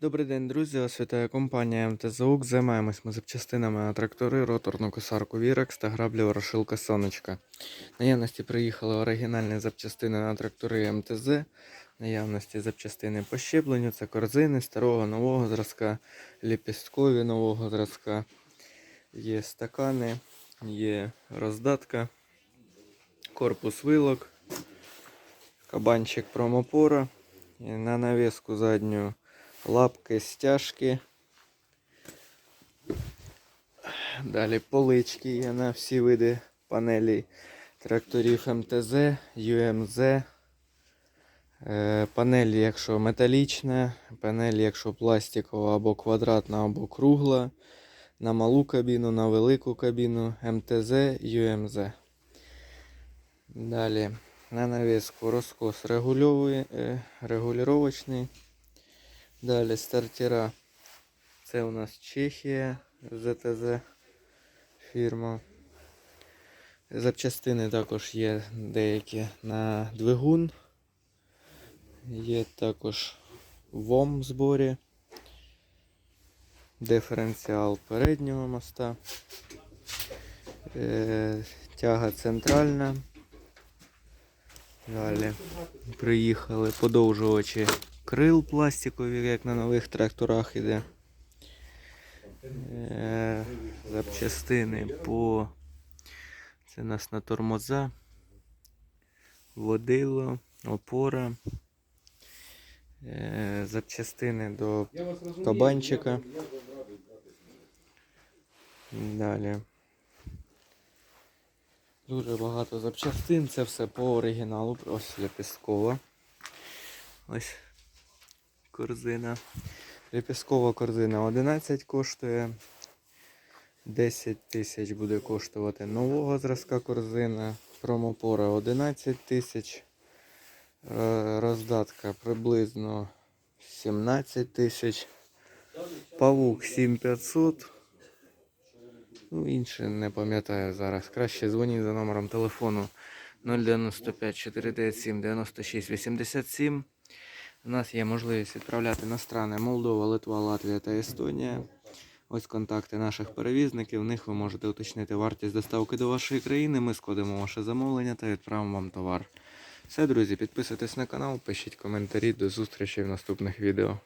Добрий день, друзі! Вас компанія МТЗУК. Займаємось ми запчастинами на трактори, роторну косарку Вірекс та граблі ворошилка Сонечка. Наявності приїхали оригінальні запчастини на трактори МТЗ. Наявності запчастини по щепленню, це корзини старого нового зразка, ліпісткові нового зразка. Є стакани, є роздатка, корпус вилок, кабанчик промопора. На навіску задню лапки, стяжки. Далі полички є на всі види панелей тракторів МТЗ, ЮМЗ. Е, Панель, якщо металічна, панель, якщо пластикова або квадратна, або кругла. На малу кабіну, на велику кабіну МТЗ, ЮМЗ. Далі на навіску розкос регульовий, е, регулювачний. Далі стартера. Це у нас Чехія, ЗТЗ фірма. Запчастини також є деякі на двигун. Є також ВОМ зборі. Диференціал переднього моста. Е, тяга центральна. Далі приїхали подовжувачі крил пластикові, як на нових тракторах іде. Е, запчастини по. Це у нас на тормоза, водило, опора. Е, запчастини до кабанчика. Далі. Дуже багато запчастин, це все по оригіналу. Ось лепісткова. Ось корзина. Лепісткова корзина 11 коштує. 10 тисяч буде коштувати нового зразка корзина. Промопора 11 тисяч. Е, Роздатка приблизно 17 тисяч. Павук 7500. Ну, інше не пам'ятаю зараз. Краще дзвоніть за номером телефону 095 497 96 87. У нас є можливість відправляти на страни Молдова, Литва, Латвія та Естонія. Ось контакти наших перевізників. В них ви можете уточнити вартість доставки до вашої країни. Ми складемо ваше замовлення та відправимо вам товар. Все, друзі, підписуйтесь на канал, пишіть коментарі. До зустрічі в наступних відео.